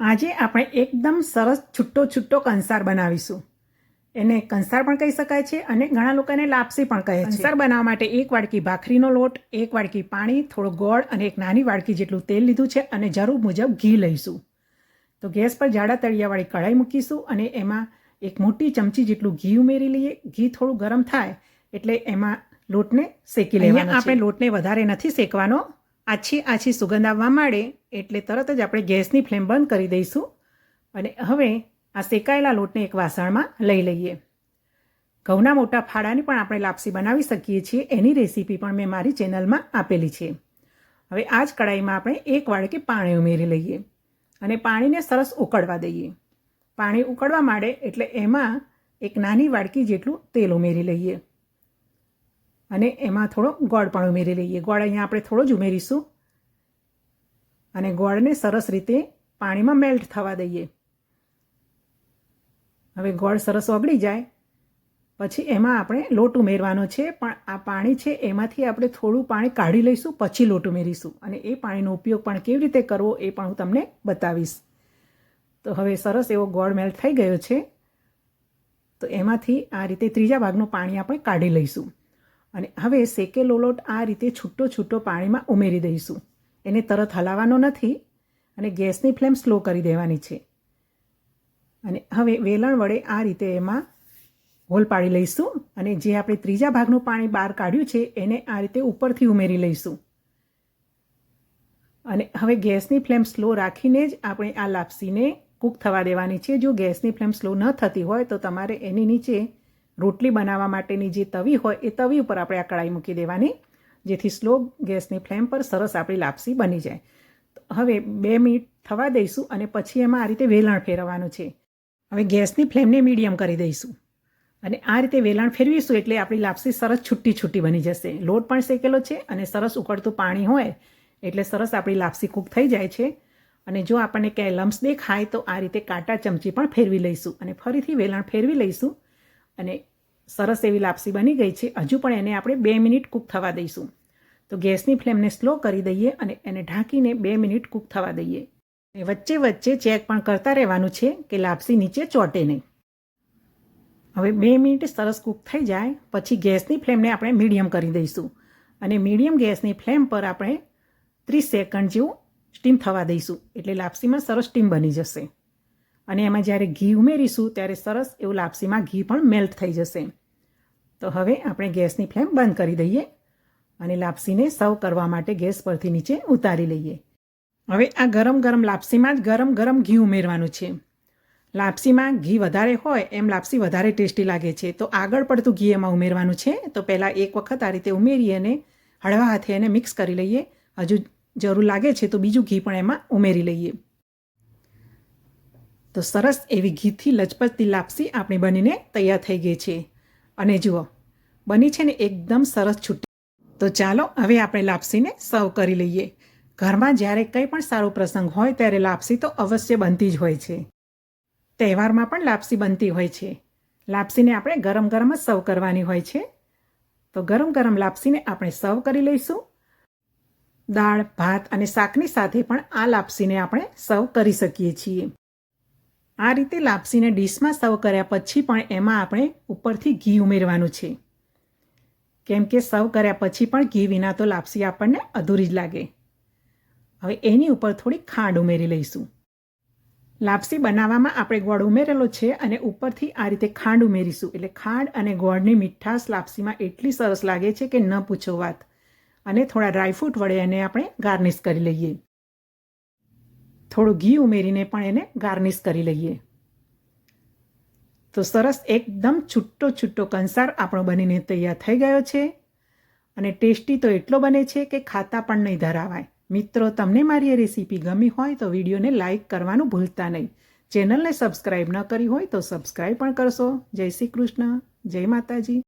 આજે આપણે એકદમ સરસ છૂટો છૂટો કંસાર બનાવીશું. એને કંસાર પણ કહી શકાય છે અને ઘણા લોકો એને લાપસી પણ કહે છે. કંસાર બનાવવા માટે એક વાડકી ભાખરીનો લોટ એક વાડકી પાણી થોડો ગોળ અને એક નાની વાડકી જેટલું તેલ લીધું છે અને જરૂર મુજબ ઘી લઈશું. તો ગેસ પર જાડા તળિયાવાળી કઢાઈ મૂકીશું અને એમાં એક મોટી ચમચી જેટલું ઘી ઉમેરી લઈએ. ઘી થોડું ગરમ થાય એટલે એમાં લોટને શેકી લેવાનો આપણે લોટને વધારે નથી શેકવાનો. આછી આછી સુગંધ આવવા માંડે. એટલે તરત જ આપણે ગેસની ફ્લેમ બંધ કરી દઈશું અને હવે આ શેકાયેલા લોટને એક વાસણમાં લઈ લઈએ. ઘઉંના મોટા ફાળાની પણ આપણે લાપસી બનાવી શકીએ છીએ. એની રેસીપી પણ મેં મારી ચેનલમાં આપેલી છે. હવે આ જ કડાઈમાં આપણે એક વાડકી પાણી ઉમેરી લઈએ અને પાણીને સરસ ઉકળવા દઈએ. પાણી ઉકળવા માંડે એટલે એમાં એક નાની વાડકી જેટલું તેલ ઉમેરી લઈએ. અને એમાં થોડો ગોળ પણ ઉમેરી લઈએ. ગોળ અહીંયા આપણે થોડો જ ઉમેરીશું. અને ગોળને સરસ રીતે પાણીમાં મેલ્ટ થવા દઈએ. હવે ગોળ સરસ ઓગળી જાય. પછી એમાં આપણે લોટ ઉમેરવાનો છે, પણ આ પાણી છે એમાંથી આપણે થોડું પાણી કાઢી લઈશું, પછી લોટ ઉમેરીશું. અને એ પાણીનો ઉપયોગ પણ કેવી રીતે કરવો એ પણ હું તમને બતાવીશ. તો હવે સરસ એવો ગોળ મેલ્ટ થઈ ગયો છે. તો એમાંથી આ રીતે ત્રીજા ભાગનું પાણી આપણે કાઢી લઈશું. અને હવે શેકેલો લોટ આ રીતે છૂટો છૂટો પાણીમાં ઉમેરી દઈશું. એને તરત હલાવવાનો નથી અને ગેસની ફ્લેમ સ્લો કરી દેવાની છે. અને હવે વેલણ વડે આ રીતે એમાં હોલ પાડી લઈશું અને જે આપણે ત્રીજા ભાગનું પાણી બહાર કાઢ્યું છે એને આ રીતે ઉપરથી ઉમેરી લઈશું. અને હવે ગેસની ફ્લેમ સ્લો રાખીને જ આપણે આ લાપસીને કૂક થવા દેવાની છે. જો ગેસની ફ્લેમ સ્લો ન થતી હોય તો તમારે એની નીચે રોટલી બનાવવા માટેની જે તવી હોય એ તવી ઉપર આપણે આ કડાઈ મૂકી દેવાની. જેથી સ્લો ગેસની ફ્લેમ પર સરસ આપણી લાપસી બની જાય. હવે બે મિનિટ થવા દઈશું અને પછી એમાં આ રીતે વેલણ ફેરવવાનું છે. હવે ગેસની ફ્લેમને મીડિયમ કરી દઈશું. અને આ રીતે વેલણ ફેરવીશું એટલે આપણી લાપસી સરસ છૂટી છૂટી બની જશે. લોટ પણ શેકેલો છે અને સરસ ઉકળતું પાણી હોય એટલે સરસ આપણી લાપસી કૂક થઈ જાય છે. અને જો આપણને ક્યાંય લમ્સ દેખાય તો આ રીતે કાંટા ચમચી પણ ફેરવી લઈશું અને ફરીથી વેલણ ફેરવી લઈશું. અને સરસ એવી લાપસી બની ગઈ છે. હજુ પણ એને આપણે બે મિનિટ કૂક થવા દઈશું. તો ગેસની ફ્લેમને સ્લો કરી દઈએ અને એને ઢાંકીને બે મિનિટ કૂક થવા દઈએ. વચ્ચે વચ્ચે ચેક પણ કરતા રહેવાનું છે કે લાપસી નીચે ચોટે નહીં. હવે બે મિનિટ સરસ કૂક થઈ જાય, પછી ગેસની ફ્લેમને આપણે મીડિયમ કરી દઈશું. અને મીડિયમ ગેસની ફ્લેમ પર આપણે ત્રીસ સેકન્ડ જેવું સ્ટીમ થવા દઈશું. એટલે લાપસીમાં સરસ સ્ટીમ બની જશે. અને એમાં જ્યારે ઘી ઉમેરીશું, ત્યારે સરસ એવું લાપસીમાં ઘી પણ મેલ્ટ થઈ જશે. તો હવે આપણે ગેસની ફ્લેમ બંધ કરી દઈએ અને લાપસીને સર્વ કરવા માટે ગેસ પરથી નીચે ઉતારી લઈએ. હવે આ ગરમ ગરમ લાપસીમાં જ ગરમ ગરમ ઘી ઉમેરવાનું છે. લાપસીમાં ઘી વધારે હોય એમ લાપસી વધારે ટેસ્ટી લાગે છે. તો આગળ પડતું ઘી એમાં ઉમેરવાનું છે. તો પહેલાં એક વખત આ રીતે ઉમેરી અને હળવા હાથે એને મિક્સ કરી લઈએ. હજુ જરૂર લાગે છે તો બીજું ઘી પણ એમાં ઉમેરી લઈએ. તો સરસ એવી ઘીથી લચપચતી લાપસી આપણી બનીને તૈયાર થઈ ગઈ છે. અને જુઓ, બની છે ને એકદમ સરસ છૂટી તો ચાલો હવે આપણે લાપસીને સર્વ કરી લઈએ. ઘરમાં જ્યારે કંઈ પણ સારો પ્રસંગ હોય ત્યારે લાપસી તો અવશ્ય બનતી જ હોય છે. તહેવારમાં પણ લાપસી બનતી હોય છે. લાપસીને આપણે ગરમ ગરમ જ સર્વ કરવાની હોય છે. તો ગરમ ગરમ લાપસીને આપણે સર્વ કરી લઈશું. દાળ, ભાત અને શાકની સાથે પણ આ લાપસીને આપણે સર્વ કરી શકીએ છીએ. આ રીતે લાપસીને ડીશમાં સર્વ કર્યા પછી પણ એમાં આપણે ઉપરથી ઘી ઉમેરવાનું છે. કેમ કે સર્વ કર્યા પછી પણ ઘી વિના તો લાપસી આપણને અધૂરી જ લાગે. હવે એની ઉપર થોડી ખાંડ ઉમેરી લઈશું. લાપસી બનાવવામાં આપણે ગોળ ઉમેરેલો છે અને ઉપરથી આ રીતે ખાંડ ઉમેરીશું. એટલે ખાંડ અને ગોળની મીઠાશ લાપસીમાં એટલી સરસ લાગે છે કે ન પૂછો વાત. અને થોડા ડ્રાયફ્રૂટ વડે એને આપણે ગાર્નિશ કરી લઈએ. થોડું ઘી ઉમેરીને પણ એને ગાર્નિશ કરી લઈએ. તો સરસ એકદમ છૂટો છૂટો કંસાર આપણો બનીને તૈયાર થઈ ગયો છે. અને ટેસ્ટી તો એટલો બને છે કે ખાતા પણ નહીં ધરાવાય. મિત્રો, તમને મારી એ રેસીપી ગમી હોય તો વિડીયોને લાઇક કરવાનું ભૂલતા નહીં. ચેનલને સબસ્ક્રાઈબ ન કરી હોય તો સબસ્ક્રાઈબ પણ કરશો. જય શ્રી કૃષ્ણ. જય માતાજી.